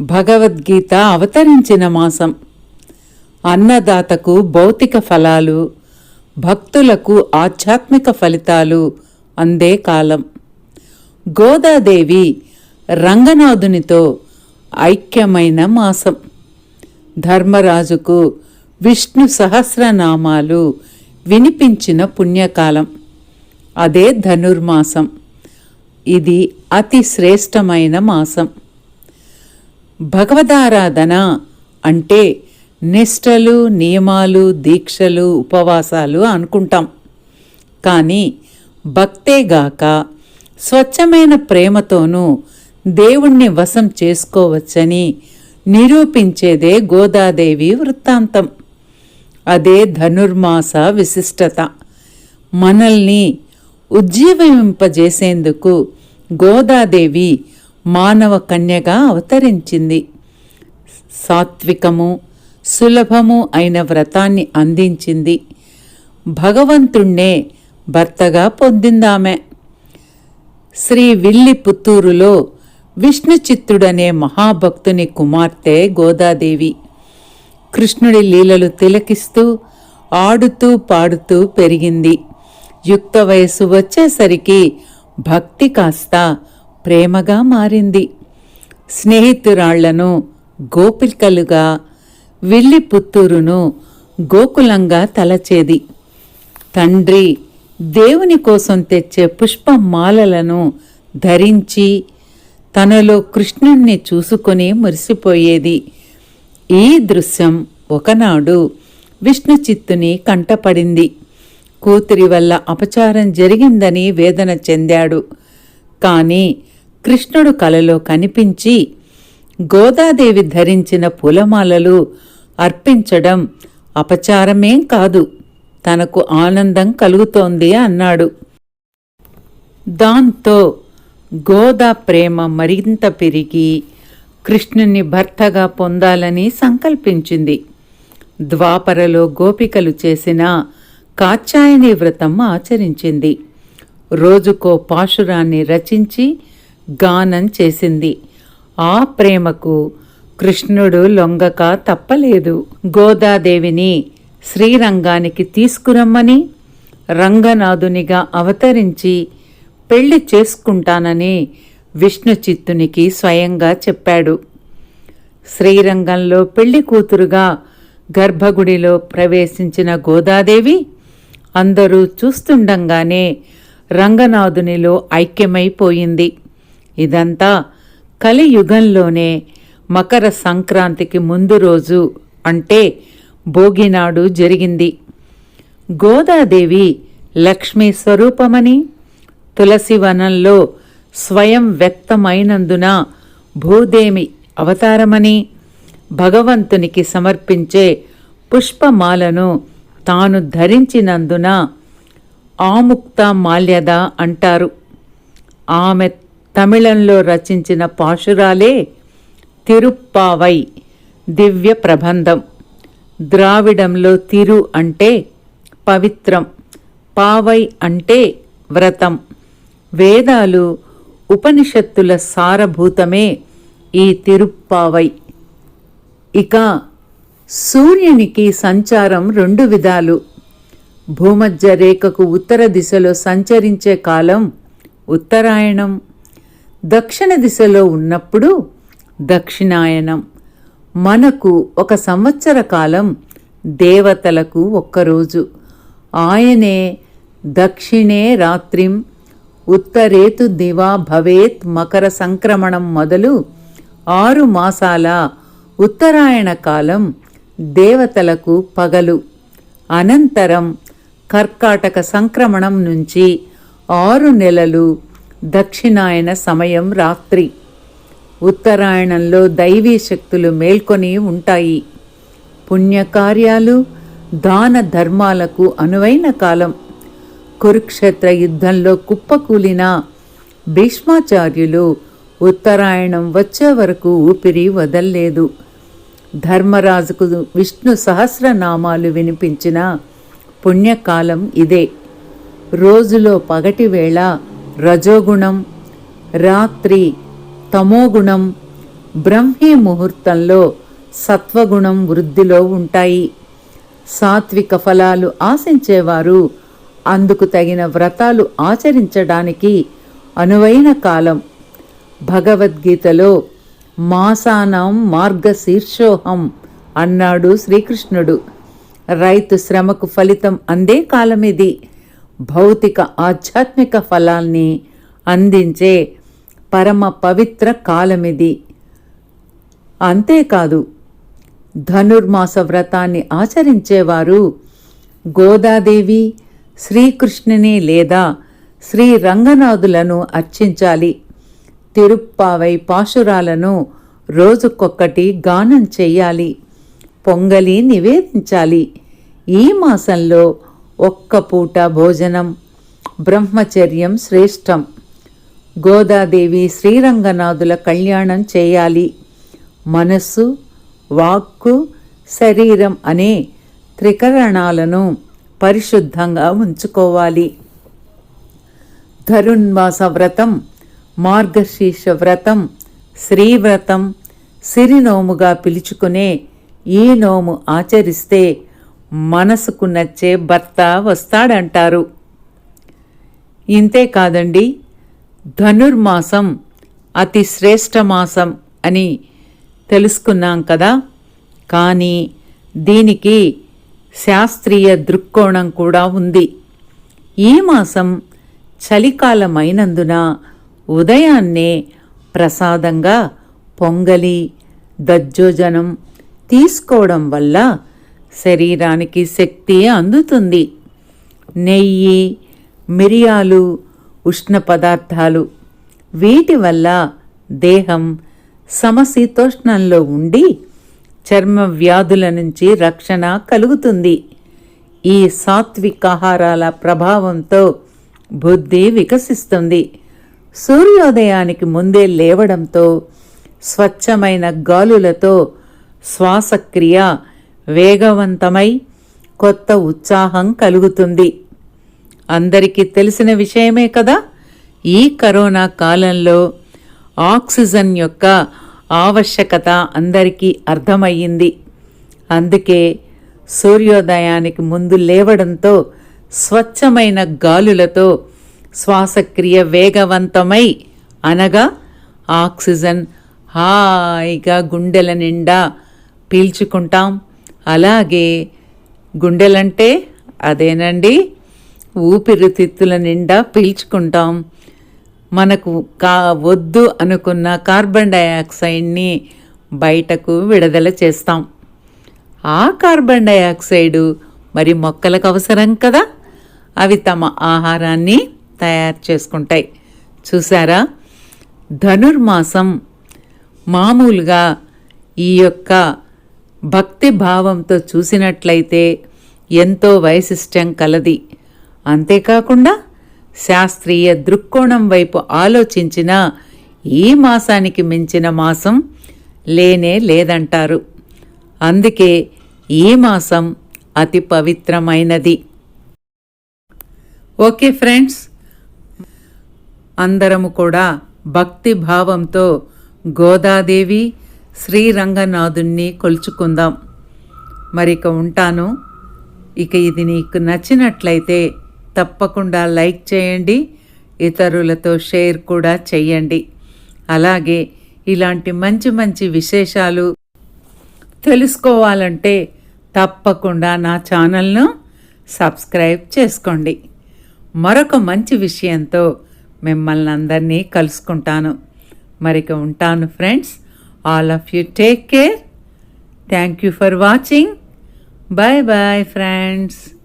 భగవద్గీత అవతరించిన మాసం. అన్నదాతకు భౌతిక ఫలాలు భక్తులకు ఆధ్యాత్మిక ఫలితాలు అందే కాలం. గోదాదేవి రంగనాథునితో ఐక్యమైన మాసం. ధర్మరాజుకు విష్ణు సహస్రనామాలు వినిపించిన పుణ్యకాలం. అదే ధనుర్మాసం. ఇది అతి శ్రేష్టమైన మాసం. భగవదారాధన అంటే నిష్టలు నియమాలు దీక్షలు ఉపవాసాలు అనుకుంటాం. కానీ భక్తేగాక స్వచ్ఛమైన ప్రేమతోనూ దేవుణ్ణి వశం చేసుకోవచ్చని నిరూపించేదే గోదాదేవి వృత్తాంతం. అదే ధనుర్మాస విశిష్టత. మనల్ని ఉజ్జీవింపజేసేందుకు గోదాదేవి మానవ కన్యగా అవతరించింది. సాత్వికము సులభము అయిన వ్రతాన్ని అందించింది. భగవంతుణ్ణే భర్తగా పొందిందామె. శ్రీ విల్లి పుత్తూరులో విష్ణు చిత్తుడనే మహాభక్తుని కుమార్తె గోదాదేవి. కృష్ణుడి లీలలు తిలకిస్తూ ఆడుతూ పాడుతూ పెరిగింది. యుక్త వయసు వచ్చేసరికి భక్తి కాస్త ప్రేమగా మారింది. స్నేహితురాళ్ళను గోపికలుగా విల్లి పుత్తూరును గోకులంగా తలచేది. తండ్రి దేవుని కోసం తెచ్చే పుష్పమాలలను ధరించి తనలో కృష్ణుణ్ణి చూసుకొని మురిసిపోయేది. ఈ దృశ్యం ఒకనాడు విష్ణు చిత్తుని కంటపడింది. కూతురి వల్ల అపచారం జరిగిందని వేదన చెందాడు. కానీ కృష్ణుడు కలలో కనిపించి గోదాదేవి ధరించిన పూలమాలలు అర్పించడం అపచారమేం కాదు. తనకు ఆనందం కలుగుతోంది అన్నాడు. దాంతో గోదా ప్రేమ మరింత పెరిగి కృష్ణుని భర్తగా పొందాలని సంకల్పించింది. ద్వాపరలో గోపికలు చేసిన కాచాయని వ్రతం ఆచరించింది. రోజుకో పాశురాన్ని రచించి గానం చేసింది. ఆ ప్రేమకు కృష్ణుడు లొంగక తప్పలేదు. గోదాదేవిని శ్రీరంగానికి తీసుకురమ్మని రంగనాథునిగా అవతరించి పెళ్ళి చేసుకుంటానని విష్ణు చిత్తునికి స్వయంగా చెప్పాడు. శ్రీరంగంలో పెళ్ళి కూతురుగా గర్భగుడిలో ప్రవేశించిన గోదాదేవి అందరూ చూస్తుండగానే రంగనాథునిలో ఐక్యమైపోయింది. ఇదంతా కలియుగంలోనే మకర సంక్రాంతికి ముందు రోజు అంటే భోగినాడు జరిగింది. గోదాదేవి లక్ష్మీ స్వరూపమని తులసివనంలో స్వయం వ్యక్తమైనందున భూదేమి అవతారమని భగవంతునికి సమర్పించే పుష్పమాలను తాను ధరించినందున ఆముక్త మాల్యద అంటారు. ఆమె తమిళంలో రచించిన పాశురాలే తిరుప్పావై దివ్య ప్రబంధం. ద్రావిడంలో తిరు అంటే పవిత్రం పావై అంటే వ్రతం. వేదాలు ఉపనిషత్తుల సారభూతమే ఈ తిరుప్పావై. ఇక సూర్యునికి సంచారం రెండు విధాలు. భూమధ్య రేఖకు ఉత్తర దిశలో సంచరించే కాలం ఉత్తరాయణం దక్షిణ దిశలో ఉన్నప్పుడు దక్షిణాయనం. మనకు ఒక సంవత్సర కాలం దేవతలకు ఒక్కరోజు. ఆయనే దక్షిణే రాత్రిం ఉత్తరేతు దివా భవేత్ మకర సంక్రమణం మొదలు ఆరు మాసాల ఉత్తరాయణ కాలం దేవతలకు పగలు. అనంతరం కర్కాటక సంక్రమణం నుంచి ఆరు నెలలు దక్షిణాయన సమయం రాత్రి. ఉత్తరాయణంలో దైవీ శక్తులు మేల్కొని ఉంటాయి. పుణ్యకార్యాలు దాన ధర్మాలకు అనువైన కాలం. కురుక్షేత్ర యుద్ధంలో కుప్పకూలిన భీష్మాచార్యులు ఉత్తరాయణం వచ్చే వరకు ఊపిరి వదల్లేదు. ధర్మరాజుకు విష్ణు సహస్రనామాలు వినిపించిన పుణ్యకాలం ఇదే. రోజులో పగటి వేళ రజోగుణం రాత్రి తమోగుణం బ్రహ్మీ ముహూర్తంలో సత్వగుణం వృద్ధిలో ఉంటాయి. సాత్విక ఫలాలు ఆశించేవారు అందుకు తగిన వ్రతాలు ఆచరించడానికి అనువైన కాలం. భగవద్గీతలో మాసానం మార్గశీర్షోహం అన్నాడు శ్రీకృష్ణుడు. రైతు శ్రమకు ఫలితం అందే కాలమిది. భౌతిక ఆధ్యాత్మిక ఫలాల్ని అందించే పరమ పవిత్ర కాలమిది. అంతేకాదు ధనుర్మాస వ్రతాన్ని ఆచరించేవారు గోదాదేవి శ్రీకృష్ణుని లేదా శ్రీ రంగనాథులను అర్చించాలి. తిరుప్పావై పాశురాలను రోజుకొక్కటి గానం చెయ్యాలి పొంగలి నివేదించాలి. ఈ మాసంలో ఒక్క పూట భోజనం. బ్రహ్మచర్యం శ్రేష్టం. గోదాదేవి శ్రీరంగనాథుల కళ్యాణం చేయాలి. మనస్సు వాక్కు శరీరం అనే త్రికరణాలను పరిశుద్ధంగా ఉంచుకోవాలి. ధరుణ్వాస వ్రతం మార్గశీర్ష వ్రతం శ్రీవ్రతం సిరినోముగా పిలుచుకునే ఈ నోము ఆచరిస్తే మనసుకు నచ్చే భర్త వస్తాడంటారు. ఇంతే కాదండి ధనుర్మాసం అతి శ్రేష్ఠ మాసం అని తెలుసుకున్నాం కదా. కానీ దీనికి శాస్త్రీయ దృక్కోణం కూడా ఉంది. ఈ మాసం చలికాలమైనందున ఉదయాన్నే ప్రసాదంగా పొంగలి దజ్జోజనం తీసుకోవడం వల్ల శరీరానికి శక్తి అందుతుంది. నెయ్యి మిరియాలు ఉష్ణ పదార్థాలు వీటి వల్ల దేహం సమశీతోష్ణంలో ఉండి చర్మ వ్యాధుల నుంచి రక్షణ కలుగుతుంది. ఈ సాత్వికాహారాల ప్రభావంతో బుద్ధి వికసిస్తుంది. సూర్యోదయానికి ముందే లేవడంతో స్వచ్ఛమైన గాలులతో శ్వాసక్రియ వేగవంతమై కొత్త ఉత్సాహం కలుగుతుంది. అందరికీ తెలిసిన విషయమే కదా ఈ కరోనా కాలంలో ఆక్సిజన్ యొక్క ఆవశ్యకత అందరికీ అర్థమయ్యింది. అందుకే సూర్యోదయానికి ముందు లేవడంతో స్వచ్ఛమైన గాలులతో శ్వాసక్రియ వేగవంతమై అనగా ఆక్సిజన్ హాయిగా గుండెల నిండా పీల్చుకుంటాం. అలాగే గుండెలంటే అదేనండి ఊపిరితిత్తుల నిండా పీల్చుకుంటాం. మనకు కా వద్దు అనుకున్న కార్బన్ డయాక్సైడ్ని బయటకు విడుదల చేస్తాం. ఆ కార్బన్ డయాక్సైడు మరి మొక్కలకు అవసరం కదా? అవి తమ ఆహారాన్ని తయారు చేసుకుంటాయి. చూసారా ధనుర్మాసం మామూలుగా ఈ యొక్క భక్తి భావంతో చూసినట్లయితే ఎంతో వైశిష్ట్యం కలది. అంతేకాకుండా శాస్త్రీయ దృక్కోణం వైపు ఆలోచించిన ఈ మాసానికి మించిన మాసం లేనే లేదంటారు. అందుకే ఈ మాసం అతి పవిత్రమైనది. ఓకే ఫ్రెండ్స్ అందరము కూడా భక్తి భావంతో గోదాదేవి శ్రీరంగనాథుణ్ణి కొలుచుకుందాం. మరిక ఉంటాను. ఇక ఇది నీకు నచ్చినట్లయితే తప్పకుండా లైక్ చేయండి. ఇతరులతో షేర్ కూడా చేయండి అలాగే ఇలాంటి మంచి మంచి విశేషాలు తెలుసుకోవాలంటే తప్పకుండా నా ఛానల్ను సబ్స్క్రైబ్ చేసుకోండి. మరొక మంచి విషయంతో మిమ్మల్ని అందరినీ కలుసుకుంటాను. మరిక ఉంటాను friends. All of you take care. Thank you for watching. Bye bye, friends.